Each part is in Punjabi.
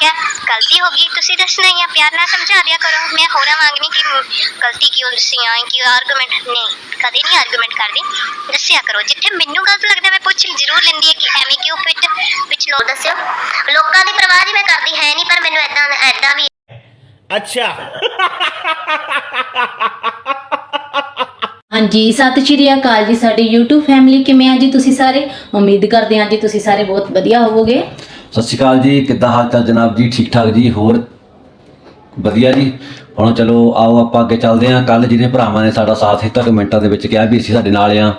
ਠੀਕ ਹੈ ਗਲਤੀ ਹੋ ਗਈ ਤੁਸੀਂ ਦੱਸਣਾ ਹੀ ਆ ਪਿਆਰ ਨਾਲ ਸਮਝਾ ਦਿਆ ਕਰੋ। ਮੈਂ ਹੋਰਾਂ ਵਾਂਗ ਨਹੀਂ ਕਿ ਗਲਤੀ ਕਿਉਂ ਦੱਸੀ ਆ ਕਿ ਆਰਗੂਮੈਂਟ ਨਹੀਂ ਕਦੇ ਨਹੀਂ ਆਰਗੂਮੈਂਟ ਕਰਦੀ। ਦੱਸਿਆ ਕਰੋ ਜਿੱਥੇ ਮੈਨੂੰ ਗਲਤ ਲੱਗਦਾ ਮੈਂ ਪੁੱਛ ਜ਼ਰੂਰ ਲੈਂਦੀ ਹੈ ਕਿ ਐਵੇਂ ਕਿਉਂ ਪਿੱਟ ਪਿਛਲੋ ਦੱਸਿਓ ਲੋਕਾਂ ਦੀ ਪਰਵਾਹ ਨਹੀਂ ਮੈਂ ਕਰਦੀ ਹੈ ਨਹੀਂ ਪਰ ਮੈਨੂੰ ਐਦਾਂ ਐਦਾਂ ਵੀ ਅੱਛਾ। ਹਾਂਜੀ ਸਤਿ ਸ਼੍ਰੀ ਅਕਾਲ ਜੀ ਸਾਡੇ YouTube ਫੈਮਿਲੀ ਕਿਵੇਂ ਆ ਜੀ ਤੁਸੀਂ ਸਾਰੇ? ਉਮੀਦ ਕਰਦੇ ਹਾਂ ਜੀ ਤੁਸੀਂ ਸਾਰੇ ਬਹੁਤ ਵਧੀਆ ਹੋਵੋਗੇ। ਸਤਿ ਸ਼੍ਰੀ ਅਕਾਲ ਜੀ ਕਿੱਦਾਂ ਹਾਲ ਚਾਲ ਜਨਾਬ ਜੀ? ਠੀਕ ਠਾਕ ਜੀ ਹੋਰ? ਵਧੀਆ ਜੀ। ਹੁਣ ਚਲੋ ਆਓ ਆਪਾਂ ਅੱਗੇ ਚੱਲਦੇ ਹਾਂ। ਕੱਲ ਜਿਹਨੇ ਭਰਾਵਾਂ ਨੇ ਸਾਡਾ ਸਾਥ ਦਿੱਤਾ ਕਮੈਂਟਾਂ ਦੇ ਵਿੱਚ ਕਿਹਾ ਵੀ ਅਸੀਂ ਸਾਡੇ ਨਾਲ ਆ।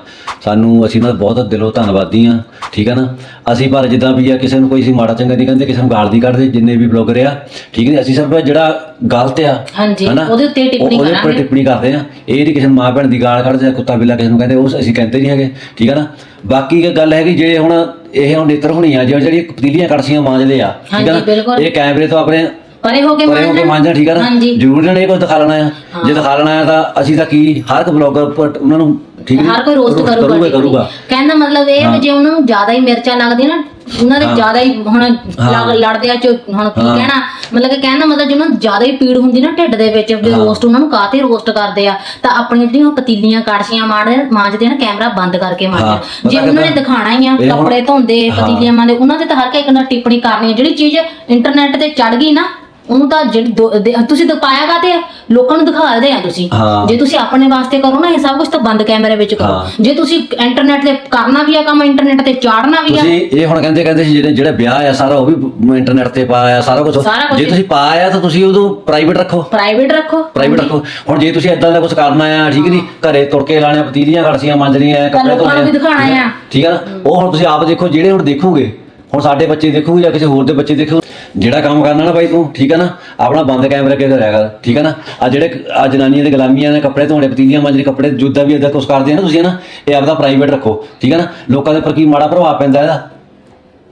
ਸਾਨੂੰ ਅਸੀਂ ਉਹਨਾਂ ਦਾ ਬਹੁਤ ਦਿਲੋਂ ਧੰਨਵਾਦੀ ਆ ਠੀਕ ਹੈ ਨਾ? ਅਸੀਂ ਪਰ ਜਿੱਦਾਂ ਵੀ ਆ ਕਿਸੇ ਨੂੰ ਕੋਈ ਅਸੀਂ ਮਾੜਾ ਚੰਗਾ ਨਹੀਂ ਕਹਿੰਦੇ ਕਿਸੇ ਨੂੰ ਗਾਲ ਨਹੀਂ ਕੱਢਦੇ ਜਿੰਨੇ ਵੀ ਬਲੌਗਰ ਆ। ਠੀਕ ਨੇ ਅਸੀਂ ਸਿਰਫ ਜਿਹੜਾ ਗਲਤ ਆ ਹਾਂਜੀ? ਉਹਦੇ ਉੱਤੇ ਟਿੱਪਣੀ ਉਹ- ਉਹਦੇ ਕਰਾਂਗੇ। ਟਿੱਪਣੀ ਕਰਦੇ ਆ। ਇਹ ਨਹੀਂ ਕਿਸੇ ਮਾਂ ਭੈਣ ਦੀ ਗਾਲ ਕੱਢਦੇ ਆ ਕੁੱਤਾ ਬਿੱਲਾ ਕਿਸੇ ਨੂੰ ਕਹਿੰਦੇ ਉਹ ਅਸੀਂ ਕਹਿੰਦੇ ਨਹੀਂ ਹੈਗੇ। ਠੀਕ ਹੈ ਨਾ? ਬਾਕੀ ਇੱਕ ਗੱਲ ਹੈ ਕਿ ਜਿਹੜੇ ਹੁਣ ਇਹ ਹੁਣ ਨੇਤਰ ਹੋਣੀ ਆ ਜਿਹੜੀ ਜਿਹੜੀ ਪਤੀਲੀਆਂ ਕੜਸੀਆਂ ਮਾਂਜਦੇ ਆ ਠੀਕ ਹਾਂਜੀ, ਨਾ? ਬਿਲਕੁਲ। ਇਹ ਕੈਮਰੇ ਤੋਂ ਆਪਣੇ ਪਰੇ ਹੋ ਕੇ ਪਰੇ ਹੋ ਕੇ ਮਾਂਜਣਾ? ਠੀਕ ਹੈ ਨਾ? ਹਾਂਜੀ। ਜ਼ਰੂਰ ਨਹੀਂ ਕੋਈ ਦਿਖਾ ਲੈਣਾ ਆ। ਜੇ ਦਿਖਾ ਲੈਣਾ ਆ ਤਾਂ ਅਸੀਂ ਤਾਂ ਕੀ ਹਰ ਇੱਕ ਬਲੌਗਰ ਪਰ ਉਹਨਾਂ ਨੂੰ ਠੀਕ ਨੀ? ਹਰ ਕੋਈ ਰੋਸਟ ਕਰੂਗਾ ਕਰੂਗਾ ਜੀ। ਕਰੂਗਾ। ਕਹਿਣ ਦਾ ਮਤਲਬ ਇਹ ਹੈ ਵੀ ਜੇ ਉਹਨਾਂ ਨੂੰ ਜ਼ਿਆਦਾ ਹੀ ਮਿਰਚਾਂ ਲੱਗਦੀਆਂ ਨਾ ਉਹਨਾਂ ਦੇ ਜ਼ਿਆਦਾ ਹੀ ਹੁਣ ਲੜ- ਲੜਦੇ ਆ ਚ ਹੁਣ ਕੀ ਕਹਿਣਾ? ਮਤਲਬ ਕਿ ਕਹਿਣ ਮਤਲਬ ਜੇ ਉਹਨਾਂ ਨੂੰ ਜ਼ਿਆਦਾ ਹੀ ਪੀੜ ਹੁੰਦੀ ਨਾ ਢਿੱਡ ਦੇ ਵਿੱਚ ਵੀ ਰੋਸਟ ਉਹਨਾਂ ਨੂੰ ਕਾਤੇ ਰੋਸਟ ਕਰਦੇ ਆ? ਤਾਂ ਆਪਣੀਆਂ ਜਿਹੜੀਆਂ ਉਹ ਪਤੀਲੀਆਂ ਕਾੜਸੀਆਂ ਮਾਰਦੇ ਮਾਂਜਦੇ ਨਾ ਕੈਮਰਾ ਬੰਦ ਕਰਕੇ ਹਾਂ, ਮਾਰਦੇ ਪਤਾ ਜੇ ਉਹਨਾਂ ਨੇ ਕਿੱਦਾਂ? ਦਿਖਾਣਾ ਹੀ ਆ ਇਹ ਹੁਣ- ਕੱਪੜੇ ਧੋਂਦੇ ਪਤੀਲੀਆਂ ਮਾਂਜਦੇ ਉਹਨਾਂ ਤੇ ਤਾਂ ਹਰ ਇੱਕ ਨਾਲ ਟਿੱਪਣੀ ਕਰਨੀ ਆ। ਜਿਹੜੀ ਚੀਜ਼ ਇੰਟਰਨੈਟ ਤੇ ਚੜ ਗਈ ਨਾ ਉਹਨੂੰ ਤਾਂ ਜਿਹੜੀ ਦੋ- ਦੇ- ਤੁਸੀਂ ਦਿਖਾਇਆ ਕਾਤੇ ਆ? ਲੋਕਾਂ ਨੂੰ ਦਿਖਾਦੇ ਆ ਤੁਸੀਂ। ਹਾਂ। ਜੇ ਤੁਸੀਂ ਆਪਣੇ ਵਾਸਤੇ ਕਰੋ ਨਾ ਇਹ ਸਭ ਕੁਝ ਤਾਂ ਬੰਦ ਕੈਮਰੇ ਵਿੱਚ ਕਰੋ। ਜੇ ਤੁਸੀਂ ਇੰਟਰਨੈਟ ਤੇ ਕਰਨਾ ਵੀ ਆ ਕੰਮ ਇੰਟਰਨੈਟ ਤੇ ਚਾੜਨਾ ਵੀ ਆ। ਤੁਸੀਂ ਇਹ ਹੁਣ ਕਹਿੰਦੇ ਕਹਿੰਦੇ ਸੀ ਜਿਹੜੇ ਜਿਹੜਾ ਵਿਆਹ ਆ ਸਾਰਾ ਉਹ ਵੀ ਇੰਟਰਨੈਟ ਤੇ ਪਾਇਆ ਸਾਰਾ ਕੁਝ ਸਾਰਾ ਕੁਛ ਜੇ ਤੁਸੀਂ ਪਾਇਆ ਤਾਂ ਤੁਸੀਂ ਉਦੋਂ ਪ੍ਰਾਈਵੇਟ ਰੱਖੋ। ਪ੍ਰਾਈਵੇਟ ਰੱਖੋ। ਪ੍ਰਾਈਵੇਟ ਰੱਖੋ। ਹੁਣ ਜੇ ਤੁਸੀਂ ਇਦਾਂ ਦਾ ਕੁਝ ਕਰਨਾ ਆ ਠੀਕ ਨਹੀਂ ਘਰੇ ਤੁਰਕੇ ਲਾਣੇ ਪਤੀਲੀਆਂ ਕੜਸੀਆਂ ਮਾਂਜਣੀਆਂ ਕੱਪੜੇ ਲੋਕਾਂ ਨੂੰ ਵੀ ਦਿਖਾਉਣਾ ਠੀਕ ਆ। ਠੀਕ ਹੈ ਨਾ? ਉਹ ਹੁਣ ਤੁਸੀਂ ਆਪ ਦੇਖੋ ਜਿਹੜੇ ਹੁਣ ਦੇਖੋਗੇ ਹੁਣ ਸਾਡੇ ਬੱਚੇ ਦੇਖੋਗੇ ਜਾਂ ਕਿਸੇ ਹੋਰ ਦੇ ਬੱਚੇ ਦੇਖੋ ਜਿਹੜਾ ਕੰਮ ਕਰਨਾ ਨਾ ਬਾਈ ਤੂੰ ਠੀਕ ਹੈ ਨਾ? ਆਪਣਾ ਬੰਦ ਕੈਮਰੇ ਕੇ ਕਰਿਆ ਕਰ ਠੀਕ ਹੈ ਨਾ? ਆ ਜਿਹੜੇ ਆ ਜਨਾਨੀਆਂ ਦੇ ਗੁਲਾਮੀਆਂ ਨੇ ਕੱਪੜੇ ਧੋਣੇ ਪਤੀਲੀਆਂ ਮਾਂਜਣੇ ਕੱਪੜੇ ਜੁੱਦਾ ਵੀ ਇਦਾਂ ਕੁਝ ਕਰਦੇ ਨਾ ਤੁਸੀਂ ਨਾ? ਇਹ ਆਪਦਾ ਪ੍ਰਾਈਵੇਟ ਰੱਖੋ ਠੀਕ ਹੈ ਨਾ? ਲੋਕਾਂ ਦੇ ਉੱਪਰ ਕੀ ਮਾੜਾ ਪ੍ਰਭਾਵ ਪੈਂਦਾ ਇਹਦਾ?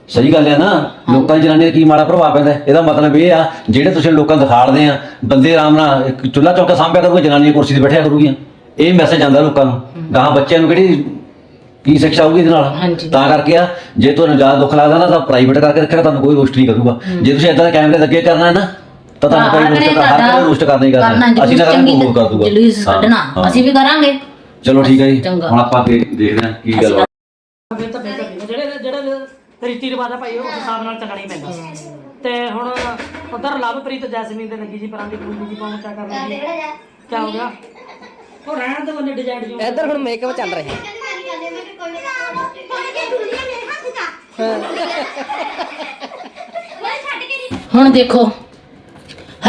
ਸਹੀ ਗੱਲ ਹੈ ਨਾ? ਲੋਕਾਂ ਦੀ ਜਨਾਨੀ ਦਾ ਕੀ ਮਾੜਾ ਪ੍ਰਭਾਵ ਪੈਂਦਾ? ਇਹਦਾ ਮਤਲਬ ਇਹ ਆ ਜਿਹੜੇ ਤੁਸੀਂ ਲੋਕਾਂ ਨੂੰ ਦਿਖਾੜਦੇ ਆ ਬੰਦੇ ਆਰਾਮ ਨਾਲ ਇੱਕ ਚੁੱਲ੍ਹਾ ਚੌਕਾ ਸਾਂਭਿਆ ਕਰੂਗੇ ਜਨਾਨੀ ਕੁਰਸੀ ਤੇ ਬੈਠਿਆ ਕਰੂਗੀਆਂ। ਇਹ ਮੈਸੇਜ ਜਾਂਦਾ ਲੋਕਾਂ ਨੂੰ ਗਾਂ ਬੱਚਿਆਂ ਨੂੰ ਕਿਹੜੀ ਕੀ ਸਿੱਖਿਆ ਆਊਗੀ ਇਹਦੇ ਨਾਲ? ਹਾਂਜੀ। ਤਾਂ ਕਰਕੇ ਆ ਜੇ ਤੁਹਾਨੂੰ ਜ਼ਿਆਦਾ ਦੁੱਖ ਲੱਗਦਾ ਨਾ ਤਾਂ ਪ੍ਰਾਈਵੇਟ ਕਰਕੇ ਰੱਖਿਆ ਤੁਹਾਨੂੰ ਕੋਈ ਰੋਸਟ ਨਹੀਂ ਕਰੂਗਾ ਜੇ ਤੁਸੀਂ ਇਦਾਂ ਦੇ ਕੈਮਰੇ ਦੇ ਅੱਗੇ ਕਰਨਾ ਹੈ ਨਾ ਤਾਂ ਤੁਹਾਨੂੰ ਕੋਈ ਰੋਸਟ ਹਰ ਕੋਈ ਰੋਸਟ ਕਰਨਾ ਹੀ ਕਰਨਾ ਹੈ। ਅਸੀਂ ਨਾ ਕਰਾਂਗੇ ਕੋਈ ਹੋਰ ਕਰ ਦੂਗਾ। ਜਲੂਸ ਹਾਂ, ਕੱਢਣਾ ਹਾਂ। ਅਸੀਂ ਵੀ ਕਰਾਂਗੇ। ਚਲੋ ਠੀਕ ਹੈ ਜੀ। ਚੰਗਾ। ਹੁਣ ਆਪਾਂ ਅੱਗੇ ਦੇਖਦੇ ਹਾਂ ਕੀ ਗੱਲ ਫਿਰ ਤਾਂ ਬਿਹਤਰ ਨਹੀਂ ਜਿਹੜੇ ਜਿਹੜੇ ਰੀਤੀ ਰਿਵਾਜ ਆ ਭਾਈ ਉਸ ਹਿਸਾਬ ਨਾਲ ਚੱਲਣਾ ਹੀ ਪੈਂਦਾ। ਤੇ ਹੁਣ ਉਧਰ ਲਵਪ੍ਰੀਤ ਜੈਸਮੀਨ ਦੇ ਲੱਗੀ ਜੀ ਪਰਾਂ ਦੀ ਕੁੜੀ ਦੀ ਕੌਣ ਕਿਆ ਕਰ ਰਹੀ ਹੈ? ਕੀ ਹੋ ਗਿਆ? ਉਹ ਰਹਿਣ ਦੇ ਬੰਦੇ ਡਿਜ਼ਾਈਨ ਜੋ ਇੱਧਰ ਹੁਣ ਮੇਕਅਪ ਚੱਲ ਰਿਹਾ। ਹੁਣ ਦੇਖੋ।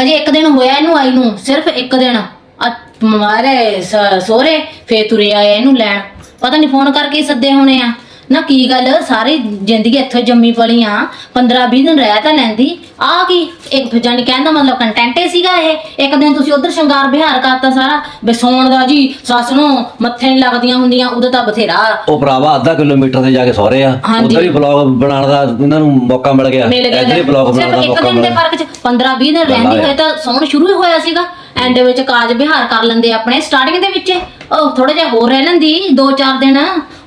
ਹਜੇ ਇੱਕ ਦਿਨ ਹੋਇਆ ਇਹਨੂੰ ਆਈ ਨੂੰ, ਸਿਰਫ ਇੱਕ ਦਿਨ। ਆ ਮਾਰੇ ਸੋਰੇ ਫੇਰ ਤੁਰੇ ਆਏ ਇਹਨੂੰ ਲੈਣ। ਪਤਾ ਨਹੀਂ ਫੋਨ ਕਰਕੇ ਸੱਦੇ ਹੋਣੇ ਆ। ਨਾ ਕੀ ਗੱਲ ਸਾਰੀ ਜ਼ਿੰਦਗੀ ਇੱਥੇ ਜੰਮੀ ਪਲੀ ਆ। 15 20 ਦਿਨ ਰਹਿ ਤਾਂ ਲੈਂਦੀ। ਆ ਕੀ? ਇੱਕ ਜਾਨੀ ਕਹਿੰਦਾ ਮਤਲਬ ਕੰਟੈਂਟ ਹੀ ਸੀਗਾ ਇਹ। ਇੱਕ ਦਿਨ ਤੁਸੀਂ ਉਧਰ ਸ਼ਿੰਗਾਰ ਬਿਹਾਰ ਕਰਤਾ ਸਾਰਾ। ਬੇ ਸੌਣ ਦਾ ਜੀ ਸੱਸ ਨੂੰ ਮੱਥੇ ਨਹੀਂ ਲੱਗਦੀਆਂ ਹੁੰਦੀਆਂ ਉਦੋਂ ਤਾਂ ਬਥੇਰਾ। ਉਹ ਭਰਾਵਾ ਅੱਧਾ ਕਿਲੋਮੀਟਰ ਤੇ ਜਾ ਕੇ ਸਹੁਰੇ ਆ। ਉਧਰ ਹੀ ਬਲੌਗ ਬਣਾਉਣ ਦਾ ਇਹਨਾਂ ਨੂੰ ਮੌਕਾ ਮਿਲ ਗਿਆ। ਇੱਧਰ ਹੀ ਬਲੌਗ ਬਣਾਉਣ ਦਾ ਇੱਕ ਮੌਕਾ ਦਿਨ ਮਿਲ ਦੇ ਗਿਆ ਫ਼ਰਕ ਚ 15 20 ਦਿਨ ਰਹਿੰਦੀ ਹੋਏ ਤਾਂ ਸੌਣ ਸ਼ੁਰੂ ਹੀ ਹੋਇਆ ਸੀਗਾ। ਐਂਡ ਵਿੱਚ ਕਾਜ ਬਿਹਾਰ ਕਰ ਲੈਂਦੇ ਆਪਣੇ ਸਟਾਰਟਿੰਗ ਦੇ ਵਿੱਚ। ਉਹ ਥੋੜਾ ਜਿਹਾ ਹੋਰ ਰਹਿ ਲੈਂਦੀ 2-4 ਦਿਨ।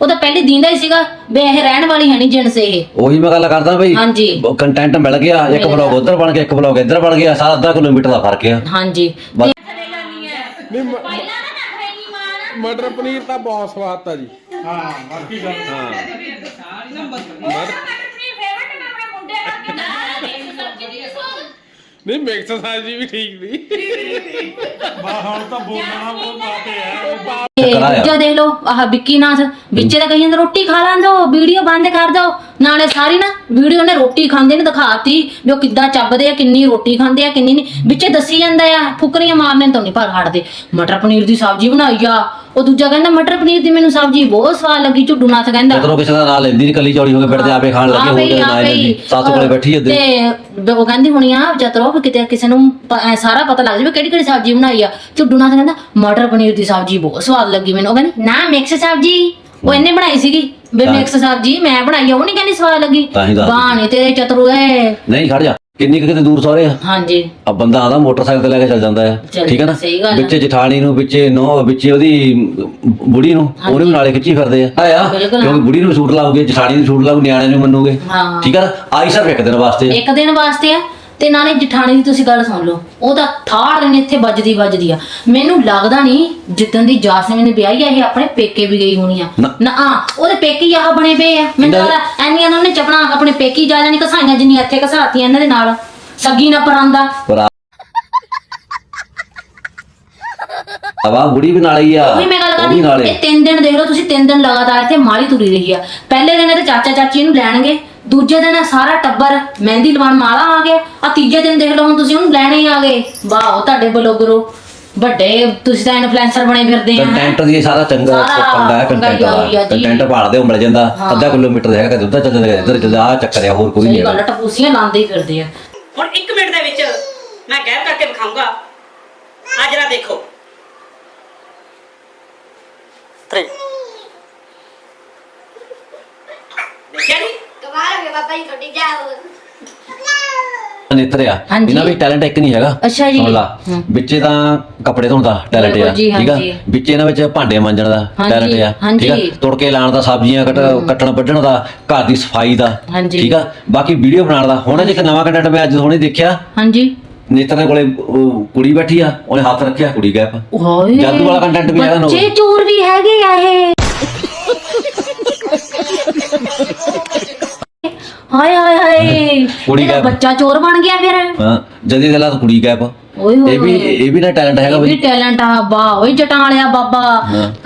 ਉਹ ਤਾਂ ਪਹਿਲੇ ਦਿਨ ਦਾ ਹੀ ਸੀਗਾ ਵੀ ਇਹ ਰਹਿਣ ਵਾਲੀ ਹੈ ਨਹੀਂ ਜਿਣਸ ਇਹ। ਉਹੀ ਮੈਂ ਗੱਲ ਕਰਦਾ ਬਈ ਹਾਂਜੀ। ਕੰਟੈਂਟ ਮਿਲ ਗਿਆ ਇੱਕ ਬਲੌਗ ਉਧਰ ਬਣ ਗਿਆ ਇੱਕ ਬਲੌਗ ਇੱਧਰ ਬਣ ਗਿਆ ਸਾਰਾ ਅੱਧਾ ਕਿਲੋਮੀਟਰ ਦਾ ਫ਼ਰਕ ਆ। ਹਾਂਜੀ। ਬਸ। ਮਟਰ ਪਨੀਰ ਤਾਂ ਬਹੁਤ ਸਵਾਦ ਤਾ ਜੀ। ਨਹੀਂ ਮਿਕਸ ਸਬਜ਼ੀ ਵੀ ਠੀਕ ਨਹੀਂ ਤੇ ਕਰਾਇਆ। ਦੂਜਾ ਦੇਖ ਲਓ ਆਹ ਵਿੱਕੀ ਨਾਥ ਵਿੱਚੇ ਤਾਂ ਕਹੀ ਜਾਂਦਾ ਰੋਟੀ ਖਾ ਲਾਂ ਦੋ ਵੀਡੀਓ ਬੰਦ ਕਰ ਦੋ। ਨਾਲੇ ਸਾਰੀ ਨਾ ਵੀਡੀਓ ਨੇ ਰੋਟੀ ਖਾਂਦੇ ਨੇ ਦਿਖਾਤੀ ਵੀ ਉਹ ਕਿੱਦਾਂ ਚੱਬਦੇ ਆ ਕਿੰਨੀ ਰੋਟੀ ਖਾਂਦੇ ਆ ਕਿੰਨੀ ਨਹੀਂ। ਵਿੱਚੇ ਦੱਸੀ ਜਾਂਦਾ ਆ ਫੁਕਰੀਆਂ ਮਾਰਨੇ ਤੋਂ ਨਹੀਂ ਪਰ ਹਟਦੇ। ਮਟਰ ਪਨੀਰ ਦੀ ਸਬਜ਼ੀ ਬਣਾਈ ਆ ਉਹ ਦੂਜਾ ਕਹਿੰਦਾ ਮਟਰ ਪਨੀਰ ਦੀ ਮੈਨੂੰ ਸਬਜ਼ੀ ਬਹੁਤ ਸਵਾਦ ਲੱਗੀ ਝੁੱਡੂ ਨਾਥ ਕਹਿੰਦਾ। ਜਦੋਂ ਕਿਸੇ ਦਾ ਨਾਂ ਲੈਂਦੀ ਨਹੀਂ ਕੱਲੀ ਚੌੜੀ ਹੋ ਕੇ ਬੈਠਦੇ ਆਪੇ ਖਾਣ ਲੱਗੇ ਹੋ ਆ ਨਾ ਬਈ। ਲੈਂਦੀ ਸੱਸ ਕੋਲੇ ਬੈਠੀ ਉੱਧਰ ਤੇ ਉਹ ਕਹਿੰਦੀ ਹੋਣੀ ਆ ਜਤਰੋ ਵੀ ਕਿਤੇ ਕਿਸੇ ਨੂੰ ਪ- ਐਂ ਸਾਰਾ ਪਤਾ ਲੱਗ ਜਾਵੇ ਕਿਹੜੀ ਕਿਹੜੀ ਸਬਜ਼ੀ ਬਣਾਈ ਆ। ਝੁੱਡੂ ਨਾਥ ਕਹਿੰਦਾ ਮਟਰ ਪਨੀਰ ਦੀ ਸਬਜ਼ੀ ਬਹੁਤ ਸਵਾਦ ਲੱਗੀ ਮੈਨੂੰ। ਉਹ ਕਹਿੰਦੀ ਨਾ ਮਿਕਸ ਸਬਜ਼ੀ। ਉਹ ਇਹਨੇ ਬਣਾਈ ਸੀਗੀ ਵੀ ਤਾਂ- ਮਿਕਸ ਸਬਜ਼ੀ ਮੈਂ ਬਣਾਈ ਆ ਉਹ ਨਹੀਂ ਕਹਿੰਦੀ ਸਵਾਦ ਲੱਗੀ। ਤਾਂ ਹੀ। ਬਾਣੀ ਤੇਰੇ ਚਤਰੂ ਐ ਨਹੀਂ ਖੜ ਜਾ। ਕਿੰਨੀ ਕੁ ਕਿਤੇ ਦੂਰ ਸਹੁਰੇ ਆ? ਹਾਂਜੀ। ਆ ਬੰਦਾ ਆਦਾ ਮੋਟਰਸਾਈਕਲ ਤੇ ਲੈ ਕੇ ਚੱਲ ਜਾਂਦਾ ਹੈ ਚੱਲ, ਠੀਕ ਹੈ ਨਾ? ਸਹੀ ਗੱਲ ਆ। ਵਿੱਚੇ ਜਠਾਣੀ ਨੂੰ ਵਿੱਚੇ ਨੋ ਵਿੱਚੇ ਉਹਦੀ ਬੁੜੀ ਨੂੰ ਉਹਨੂੰ ਵੀ ਨਾਲੇ ਖਿੱਚੀ ਫਿਰਦੇ ਆ। ਆਇਆ? ਬਿਲਕੁਲ, ਕਿਉਂਕਿ ਬੁੜੀ ਨੂੰ ਸੂਟ ਲਾਉਗੇ ਜਠਾਣੀ ਨੂੰ ਸੂਟ ਲਾਉ ਨਿਆਣੇ ਨੂੰ ਮੰਨੂਗੇ। ਹਾਂ। ਠੀਕ ਹੈ ਨਾ? ਆਈ ਸਿਰਫ ਇੱਕ ਦਿਨ ਵਾਸਤੇ। ਇੱਕ ਦਿਨ ਵਾਸਤੇ ਆ। ਤੇ ਨਾਲੇ ਜਠਾਣੀ ਦੀ ਤੁਸੀਂ ਗੱਲ ਸੁਣ ਲਓ ਉਹ ਤਾਂ ਥਾੜ ਨੇ ਇੱਥੇ ਵੱਜਦੀ ਵੱਜਦੀ ਆ। ਮੈਨੂੰ ਲੱਗਦਾ ਨਹੀਂ ਜਿੱਦਣ ਦੀ ਜਾਸਮੀਨ ਨੇ ਵਿਆਹੀ ਆ ਇਹ ਆਪਣੇ ਪੇਕੇ ਵੀ ਗਈ ਹੋਣੀ ਆ। ਨਾ। ਨਾ ਆ ਉਹਦੇ ਪੇਕੇ ਹੀ ਆਹ ਬਣੇ ਪਏ ਆ। ਮੈਨੂੰ ਲੱਗਦਾ ਐਨੀਆਂ ਨਾਲ ਉਹਨੇ ਚਪਣਾ ਆਪਣੇ ਪੇਕੇ ਹੀ ਜਾ ਜਾਣੀ ਕਸਾਈਆਂ ਜਿੰਨੀ ਇੱਥੇ ਕਸਾਤੀਆਂ ਇਹਨਾਂ ਦੇ ਨਾਲ। ਸੱਗੀ ਨਾ ਪਰਾਂਦਾ। ਪਰ ਆ ਆਵਾ ਬੁੜੀ ਵੀ ਨਾਲ ਹੀ ਆ। ਉਹੀ ਮੈਂ ਗੱਲ ਉਹ ਕਰਦੀ ਵੀ ਨਾਲੇ ਇਹ ਤਿੰਨ ਦਿਨ ਦੇਖ ਲਓ ਤੁਸੀਂ ਤਿੰਨ ਦਿਨ ਲਗਾਤਾਰ ਇੱਥੇ ਮਾਲੀ ਤੁਰੀ ਰਹੀ ਆ। ਪਹਿਲੇ ਦਿਨ ਇਹਦੇ ਚਾਚਾ ਚਾਚੀ ਇਹਨੂੰ ਲੈਣਗੇ। ਦੂਜੇ ਦਿਨ ਇਹ ਸਾਰਾ ਟੱਬਰ ਮਹਿੰਦੀ ਲਵਾਉਣ ਮਾਲਾ ਆ ਗਿਆ। ਆ ਤੀਜੇ ਦਿਨ ਦੇਖ ਲਓ ਹੁਣ ਤੁਸੀਂ ਉਹਨੂੰ ਲੈਣੇ ਹੀ ਆ ਗਏ। ਵਾਹ ਤੁਹਾਡੇ ਬਲੌਗਰੋ ਵੱਡੇ ਤੁਸੀਂ ਤਾਂ ਇਨਫਲੂਐਂਸਰ ਬਣੇ ਫਿਰਦੇ ਆ ਕੰਟੈਂਟ ਦੀ ਸਾਰਾ ਚੰਗਾ ਸਾਰਾ ਪੰਗਾ ਹੈ ਕੰਟੈਂਟ ਪੰਗਾ ਹੀ ਆ ਦਾ ਜੀ। ਕੰਟੈਂਟ ਭਾਲਦੇ ਹੋ ਮਿਲ ਜਾਂਦਾ। ਅੱਧਾ ਕਿਲੋਮੀਟਰ ਦਾ ਹੈਗਾ ਕਦੇ ਉੱਧਰ ਚੱਲ ਜਾਂਦਾ ਇੱਧਰ ਚੱਲ ਆ ਚੱਕਰ ਆ ਹੋਰ ਕੋਈ ਨਹੀਂ ਸਹੀ ਗੱਲ ਹੈਗਾ। ਆ, ਟਪੂਸੀਆਂ ਲਾਉਂਦੇ ਹੀ ਫਿਰਦੇ ਆ। ਹੁਣ 1 ਮਿੰਟ ਦੇ ਵਿੱਚ ਮੈਂ ਗੈਪ ਕਰਕੇ ਵਿਖਾਊਂਗਾ। ਆ ਜਰਾ ਦੇਖੋ। 3 ਦੇਖਿਆ ਨਹੀਂ ਕਮਾਲ ਹੋ ਗਿਆ ਬਾਬਾ ਜੀ ਤੁਹਾਡੀ ਜਾਓ ਨੇਤਰਿਆ ਹਾਂਜੀ। ਇਹਨਾਂ ਵਿੱਚ ਟੈਲੈਂਟ ਇੱਕ ਨਹੀਂ ਹੈਗਾ ਅੱਛਾ ਜੀ। ਸੁਣ ਲਾ ਹੂੰ। ਵਿੱਚੇ ਤਾਂ ਕੱਪੜੇ ਧੋਣ ਦਾ ਟੈਲੈਂਟ ਆ ਜੀ, ਠੀਕ ਆ ਹਾਂਜੀ। ਵਿੱਚੇ ਇਹਨਾਂ ਵਿੱਚ ਭਾਂਡੇ ਮਾਂਜਣ ਦਾ ਹਾਂਜੀ, ਟੈਲੈਂਟ ਆ ਠੀਕ ਆ ਹਾਂਜੀ। ਤੁੜਕੇ ਲਾਉਣ ਦਾ ਸਬਜ਼ੀਆਂ ਕੱਟ ਕੱਟਣ ਵੱਢਣ ਦਾ ਘਰ ਦੀ ਸਫ਼ਾਈ ਦਾ ਹਾਂਜੀ। ਠੀਕ ਆ ਬਾਕੀ ਵੀਡੀਓ ਬਣਾਉਣ ਦਾ ਹੁਣ ਇੱਕ ਨਵਾਂ ਕੰਟੈਂਟ ਮੈਂ ਅੱਜ ਹੁਣੇ ਦੇਖਿਆ ਹਾਂਜੀ ਨੇਤਰ ਦੇ ਕੋਲੇ ਉਹ ਕੁੜੀ ਬੈਠੀ ਆ ਉਹਨੇ ਹੱਥ ਰੱਖਿਆ ਕੁੜੀ ਗੈਪ ਜਾਦੂ ਵਾਲਾ content ਵੀ ਹੈਗਾ ਨਾ ਉਹ। ਬੱਚੇ ਚੋਰ ਵੀ ਹੈਗੇ ਆ ਇਹ ਹਾਏ ਹਾਏ ਹਾਏ। ਕੁੜੀ ਇਹਦਾ ਦਾ- ਬੱਚਾ ਚੋਰ ਬਣ ਗਿਆ ਫਿਰ। ਹਾਂ ਜਦੀ ਦੇ ਕੁੜੀ ਗੈਪ ਓਏ ਹੋਏ ਇਹ ਵੀ ਇਹ ਵੀ ਨਾ ਟੈਲੈਂਟ ਹੈਗਾ ਇਹ ਵੀ ਬਈ। ਟੈਲੈਂਟ ਆ ਵਾਹ ਓਏ ਜਟਾਂ ਵਾਲਿਆ ਬਾਬਾ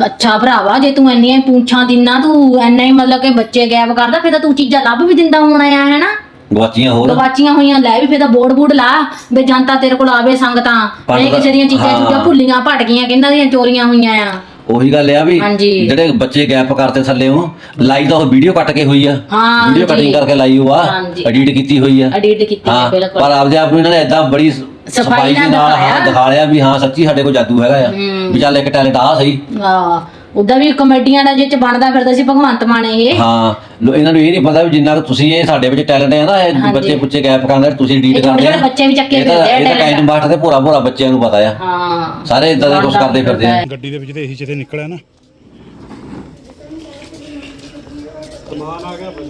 ਅੱਛਾ ਭਰਾਵਾ ਜੇ ਤੂੰ ਇੰਨੀਆਂ ਪੂੰਛਾਂ ਦਿੰਨਾ ਤੂੰ ਇੰਨਾ ਹੀ ਮਤਲਬ ਕਿ ਬੱਚੇ ਗਾਇਬ ਕਰਦਾ ਫਿਰ ਤਾਂ ਤੂੰ ਚੀਜ਼ਾਂ ਲੱਭ ਵੀ ਦਿੰਦਾ ਹੋਣਾ ਆ ਹੈਨਾ? ਗਵਾਚੀਆਂ ਹੋਰ। ਗਵਾਚੀਆਂ ਹੋਈਆਂ ਲੈ ਵੀ ਫਿਰ ਤਾਂ ਬੋਰਡ ਬੂਡ ਲਾ ਵੀ ਜਨਤਾ ਤੇਰੇ ਕੋਲ ਆਵੇ ਸੰਗਤਾਂ। ਪਰ ਇਹ ਕਿਸੇ ਦੀਆਂ ਚੀਜ਼ਾਂ ਹਾਂ। ਚੀਜ਼ਾਂ ਭੁੱਲੀਆਂ ਭਟ ਗਈਆਂ ਕਿੰਨਾਂ ਦੀਆਂ ਚੋਰੀਆਂ ਹੋਈਆਂ ਆ। ਉਹੀ ਗੱਲ ਆ ਵੀ ਹਾਂਜੀ। ਜਿਹੜੇ ਬੱਚੇ ਗੈਪ ਕਰਦੇ ਥੱਲੇ ਉਹ ਲਾਈ ਤਾਂ ਉਹ ਵੀਡੀਓ ਕੱਟ ਕੇ ਹੋਈ ਆ ਹਾਂ, ਵੀਡੀਓ। ਕਟਿੰਗ ਕਰਕੇ ਲਾਈ ਉਹ ਆ ਹਾਂਜੀ। ਐਡਿਟ ਕੀਤੀ ਹੋਈ ਆ ਐਡਿਟ ਕੀਤੀ ਹੈ ਹਾਂ ਬਿਲਕੁਲ ਪਰ ਆਪਦੇ ਆਪ ਨੂੰ ਇਹਨਾਂ ਨੇ ਏਦਾਂ ਬੜੀ ਸਫ਼ਾਈ ਦੇ ਨਾਲ ਦਿਖਾਇਆ। ਹਾਂ ਦਿਖਾ ਲਿਆ ਵੀ ਹਾਂ ਸੱਚੀ ਸਾਡੇ ਕੋਲ ਜਾਦੂ ਹੈਗਾ ਆ ਵੀ ਚੱਲ ਇੱਕ ਟੈਲੈਂਟ ਆ ਸਹੀ ਆ ਉਹਦਾ ਵੀ ਕਮੇਡੀਆਂ ਦਾ ਜਿਹ ਚ ਬਣਦਾ ਫਿਰਦਾ ਸੀ ਭਗਵੰਤ ਮਾਨ ਇਹ। ਹਾਂ ਲੋ ਇਹਨਾਂ ਨੂੰ ਇਹ ਨਹੀਂ ਪਤਾ ਵੀ ਜਿੰਨਾ ਕੁ ਤੁਸੀਂ ਇਹ ਸਾਡੇ ਵਿੱਚ ਟੈਲੈਂਟ ਹੈ ਨਾ ਇਹ ਬੱਚੇ ਪੁੱਚੇ ਗੈਪ ਕਰਦੇ ਤੁਸੀਂ ਛੋਟੇ ਕਰਦੇ ਛੋਟੇ ਬੱਚੇ ਵੀ ਚੱਕੇ ਫਿਰਦੇ ਆ ਇਹ ਤਾਂ ਕਾਇਨ ਬਾਟ ਤੇ ਪੂਰਾ ਪੂਰਾ ਬੱਚਿਆਂ ਨੂੰ ਪਤਾ ਆ। ਹਾਂ। ਸਾਰੇ ਇਦਾਂ ਦੇ ਕੁਝ ਕਰਦੇ ਫਿਰਦੇ ਆ। ਗੱਡੀ ਦੇ ਵਿੱਚ ਤੇ ਇਹੀ ਚਿਤੇ ਨਿਕਲਿਆ ਨਾ।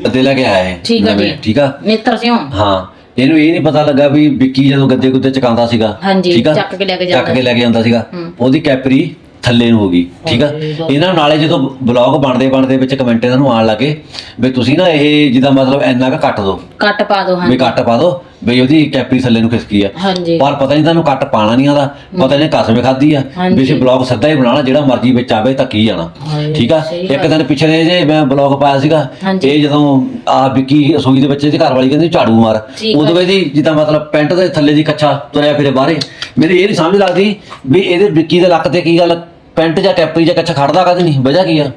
ਗੱਦੇ ਲੈ ਕੇ ਆਏ ਠੀਕ ਆ। ਠੀਕ ਆ? ਨੇਤਰ ਸਿਓ ਹਾਂ। ਇਹਨੂੰ ਇਹ ਨਹੀਂ ਪਤਾ ਲੱਗਾ ਵੀ ਵਿੱਕੀ ਜਦੋਂ ਗੱਦੇ ਗੁੱਦੇ ਚਕਾਉਂਦਾ ਸੀਗਾ। ਹਾਂਜੀ, ਠੀਕ ਆ? ਚੱਕ ਕੇ ਲੈ ਕੇ ਚੱਕ ਜਾਂਦਾ ਕੇ ਲੈ ਕੇ ਜਾਂਦਾ ਸੀਗਾ। ਉਹਦੀ ਕੈਪਰੀ ਥੱਲੇ ਨੂੰ ਹੋ ਗਈ ਠੀਕ ਆ ਇਹਨਾਂ ਨੂੰ ਨਾਲੇ ਜਦੋਂ ਬਲੌਗ ਬਣਦੇ ਬਣਦੇ ਵਿੱਚ ਕਮੈਂਟ ਇਹਨਾਂ ਨੂੰ ਆਉਣ ਲੱਗੇ ਵੀ ਤੁਸੀਂ ਨਾ ਇਹ ਜਿਹਦਾ ਮਤਲਬ ਇੰਨਾ ਕੁ ਕੱਟ ਦਿਓ ਕੱਟ ਪਾ ਦੋ ਵੀ ਹਾਂਜੀ ਕੱਟ ਪਾ ਦਿਓ ਵੀ ਉਹਦੀ ਕੈਪਰੀ ਥੱਲੇ ਨੂੰ ਖਿਸਕੀ ਆ ਹਾਂਜੀ ਪਰ ਪਤਾ ਨਹੀਂ ਤੁਹਾਨੂੰ ਕੱਟ ਪਾਣਾ ਨਹੀਂ ਆਉਂਦਾ ਪਤਾ ਨਹੀਂ ਕਸਮੇ ਖਾਦੀ ਆ ਵੀ। ਅਸੀਂ ਬਲੌਗ ਸਿੱਧਾ ਹੀ ਬਣਾਉਣਾ ਜਿਹੜਾ ਮਰਜ਼ੀ ਵਿੱਚ ਆਵੇ ਤਾਂ ਕੀ ਜਾਣਾ ਠੀਕ ਆ ਇੱਕ। ਦਿਨ ਪਿਛਲੇ ਜੇ ਮੈਂ ਬਲੌਗ ਪਾਇਆ ਸੀਗਾ। ਇਹ ਜਦੋਂ ਆ ਵਿੱਕੀ ਰਸੋਈ ਦੇ ਬੱਚੇ ਦੀ ਘਰ ਵਾਲੀ ਕਹਿੰਦੀ ਝਾੜੂ ਮਾਰ। ਉਦੋਂ ਇਹਦੀ ਜਿੱਦਾਂ ਮਤਲਬ ਪੈਂਟ ਦੇ ਥੱਲੇ ਦੀ ਕੱਛਾ ਤੁਰਿਆ ਫਿਰੇ ਬਾਹਰੇ ਮੇਰੇ ਇਹ ਨਹੀਂ ਸਮਝ ਲੱਗਦੀ ਵੀ ਇਹਦੇ ਵਿੱਕੀ ਦੇ ਲੱਕ ਤੇ ਕੀ ਗੱਲ ਪੈਂਟ ਜਾਂ ਕੈਪਰੀ ਜਾਂ ਕੱਛਾ ਖੜਦਾ ਕਦੇ ਨਹੀਂ ਵਜ੍ਹਾ ਕੀ ਆ?